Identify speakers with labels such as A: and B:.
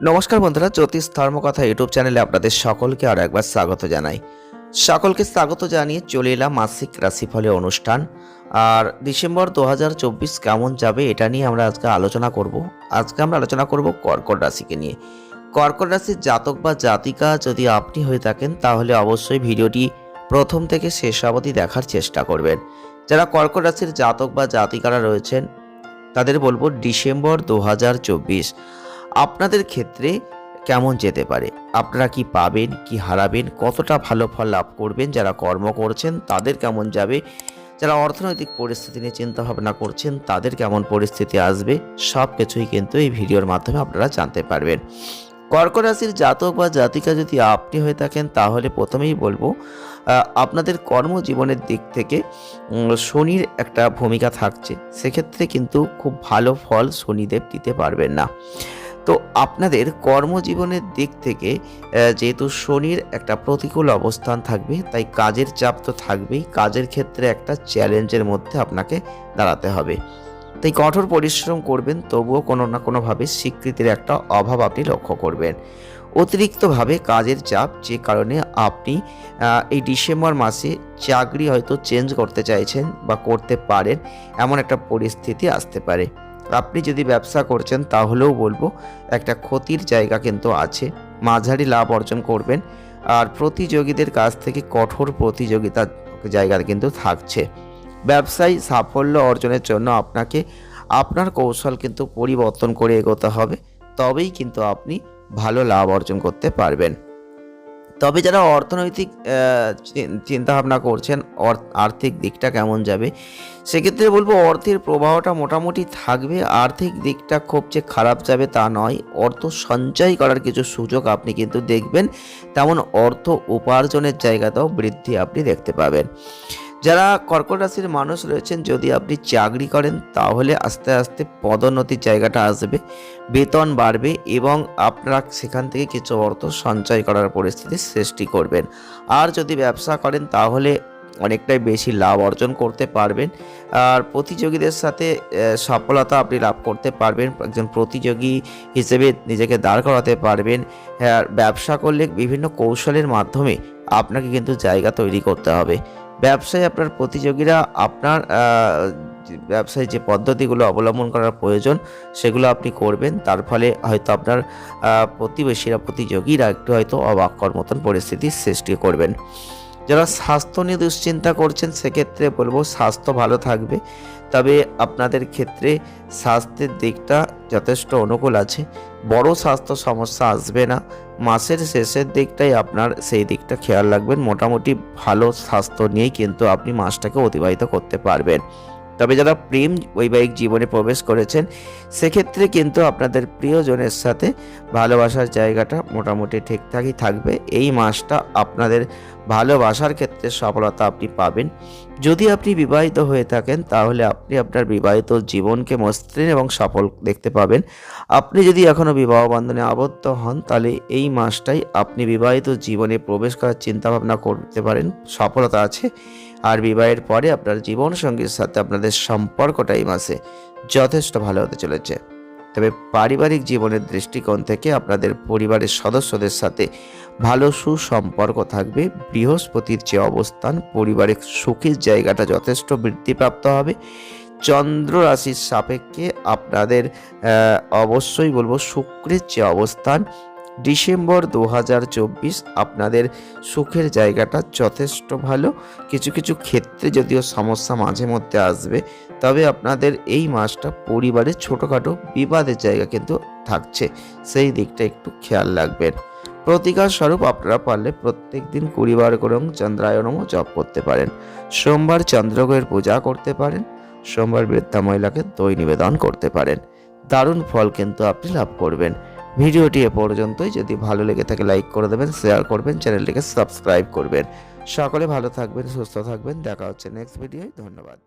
A: নমস্কার বন্ধুরা, জ্যোতিষ ধর্মকথা ইউটিউব চ্যানেলে আপনাদের সকলকে আরও একবার স্বাগত জানাই। সকলকে স্বাগত জানিয়ে চলে এলাম মাসিক রাশিফলে অনুষ্ঠান। আর ডিসেম্বর দু হাজার চব্বিশ কেমন যাবে এটা নিয়ে আমরা আজকে আলোচনা করব। আজকে আমরা আলোচনা করব কর্কট রাশিকে নিয়ে। কর্কট রাশির জাতক বা জাতিকা যদি আপনি হয়ে থাকেন, তাহলে অবশ্যই ভিডিওটি প্রথম থেকে শেষ অবধি দেখার চেষ্টা করবেন। যারা কর্কট রাশির জাতক বা জাতিকারা রয়েছেন, তাদের বলব ডিসেম্বর দু হাজার চব্বিশ। আপনাদের ক্ষেত্রে কেমন যেতে পারে? আপনারা কি পাবেন, কি হারাবেন, কতটা ভালো ফল লাভ করবেন, যারা কর্ম করছেন, তাদের কেমন যাবে? যারা অর্থনৈতিক পরিস্থিতি নিয়ে চিন্তা ভাবনা করছেন, তাদের কেমন পরিস্থিতি আসবে? সব কিছুই কিন্তু এই ভিডিওর মাধ্যমে আপনারা জানতে পারবেন। কর্ক রাশির জাতক বা জাতিকা যদি আপনি হয়ে থাকেন, তাহলে প্রথমেই বলব আপনাদের কর্মজীবনের দিক থেকে শনির একটা ভূমিকা থাকছে। সেক্ষেত্রে কিন্তু খুব ভালো ফল শনিদেব দিতে পারবেন না। তো আপনাদের কর্মজীবনের দিক থেকে যেহেতু শনির একটা প্রতিকূল অবস্থান থাকবে, তাই কাজের চাপ তো থাকবেই, কাজের ক্ষেত্রে একটা চ্যালেঞ্জের মধ্যে আপনাকে দাঁড়াতে হবে। তাই কঠোর পরিশ্রম করবেন, তবুও কোনো না কোনোভাবে স্বীকৃতির একটা অভাব আপনি লক্ষ্য করবেন। অতিরিক্তভাবে কাজের চাপ, যে কারণে আপনি এই ডিসেম্বর মাসে চাকরি হয়তো চেঞ্জ করতে চাইছেন বা করতে পারেন, এমন একটা পরিস্থিতি আসতে পারে। আপনি যদি ব্যবসা করছেন, তাহলেও বলব একটা ক্ষতির জায়গা কিন্তু আছে। মাঝারি লাভ অর্জন করবেন। আর প্রতিযোগীদের কাছ থেকে কঠোর প্রতিযোগিতার জায়গা কিন্তু থাকছে। ব্যবসায় সাফল্য অর্জনের জন্য আপনাকে আপনার কৌশল কিন্তু পরিবর্তন করে এগোতে হবে। তবেই কিন্তু আপনি ভালো লাভ অর্জন করতে পারবেন। তবে যারা অর্থনৈতিক চিন্তা ভাবনা করছেন আর্থিক দিকটা কেমন যাবে? সেক্ষেত্রে বলব অর্থের প্রবাহটা মোটামুটি থাকবে। আর্থিক দিকটা খুব যে খারাপ যাবে তা নয়। অর্থ সঞ্চয় করার কিছু সুযোগ আপনি কিন্তু দেখবেন। তেমন অর্থ উপার্জনের জায়গাতেও বৃদ্ধি আপনি দেখতে পাবেন। যারা কর্কট রাশির মানুষ রয়েছেন, যদি আপনি চাকরি করেন, তাহলে আস্তে আস্তে পদোন্নতির জায়গাটা আসবে, বেতন বাড়বে এবং আপনারা সেখান থেকে কিছু অর্থ সঞ্চয় করার পরিস্থিতি সৃষ্টি করবেন। আর যদি ব্যবসা করেন, তাহলে অনেকটাই বেশি লাভ অর্জন করতে পারবেন। আর প্রতিযোগীদের সাথে সফলতা আপনি লাভ করতে পারবেন। একজন প্রতিযোগী হিসেবে নিজেকে দাঁড় করাতে পারবেন। আর ব্যবসা করলে বিভিন্ন কৌশলের মাধ্যমে আপনাকে কিন্তু জায়গা তৈরি করতে হবে। ব্যবসায় আপনার প্রতিযোগীরা আপনার ব্যবসায় যে পদ্ধতিগুলো অবলম্বন করার প্রয়োজন, সেগুলো আপনি করবেন। তার ফলে হয়তো আপনার প্রতিবেশীরা, প্রতিযোগীরা একটু হয়তো অবাক্যর মতন পরিস্থিতির সৃষ্টি করবেন। যারা স্বাস্থ্য নিয়ে দুশ্চিন্তা করছেন, সেক্ষেত্রে বলব স্বাস্থ্য ভালো থাকবে। তবে আপনাদের ক্ষেত্রে স্বাস্থ্যের দিকটা যথেষ্ট অনুকূল আছে। বড় স্বাস্থ্য সমস্যা আসবে না। মাসের শেষের দিকটাই আপনার সেই দিকটা খেয়াল রাখবেন। মোটামুটি ভালো স্বাস্থ্য নিয়েই কিন্তু আপনি মাসটাকে অতিবাহিত করতে পারবেন। তবে যারা প্রেম বৈবাহিক জীবনে প্রবেশ করেছেন, সেক্ষেত্রে কিন্তু আপনাদের প্রিয়জনের সাথে ভালোবাসার জায়গাটা মোটামুটি ঠিকঠাকই থাকবে। এই মাসটা আপনাদের ভালোবাসার ক্ষেত্রে সফলতা আপনি পাবেন। যদি আপনি বিবাহিত হয়ে থাকেন, তাহলে আপনি আপনার বিবাহিত জীবনকে মসৃণ এবং সফল দেখতে পাবেন। আপনি যদি এখনও বিবাহ বন্ধনে আবদ্ধ হন, তাহলে এই মাসটাই আপনি বিবাহিত জীবনে প্রবেশ করার চিন্তাভাবনা করতে পারেন। সফলতা আছে। আর বিবাহের পরে আপনার জীবনসঙ্গীর সাথে আপনাদের সম্পর্কটা এই মাসে যথেষ্ট ভালো হতে চলেছে। তবে পারিবারিক জীবনের দৃষ্টিকোণ থেকে আপনাদের পরিবারের সদস্যদের সাথে ভালো সুসম্পর্ক থাকবে। বৃহস্পতির যে অবস্থান পরিবারের সুখের জায়গাটা যথেষ্ট বৃদ্ধিপ্রাপ্ত হবে। চন্দ্র রাশির সাপেক্ষে আপনাদের অবশ্যই বলব শুক্রের যে অবস্থান ডিসেম্বর দু হাজার চব্বিশ আপনাদের সুখের জায়গাটা যথেষ্ট ভালো। কিছু কিছু ক্ষেত্রে যদিও সমস্যা মাঝে মধ্যে আসবে, তবে আপনাদের এই মাসটা পরিবারের ছোটোখাটো বিবাদের জায়গা কিন্তু থাকছে, সেই দিকটা একটু খেয়াল রাখবেন। প্রতিকার স্বরূপ আপনারা পারলে প্রত্যেক দিন কুড়িবার করে চন্দ্রায়ণমও জপ করতে পারেন। সোমবার চন্দ্রগ্রহের পূজা করতে পারেন, সোমবার বৃদ্ধা মহিলাকে দই নিবেদন করতে পারেন। দারুণ ফল কিন্তু আপনি লাভ করবেন। ভিডিওটি এ পর্যন্তই। যদি ভালো লেগে থাকে লাইক করে দেবেন শেয়ার করবেন চ্যানেলটিকে সাবস্ক্রাইব করবেন। সকলে ভালো থাকবেন, সুস্থ থাকবেন। দেখা হচ্ছে নেক্সট ভিডিওয় ধন্যবাদ।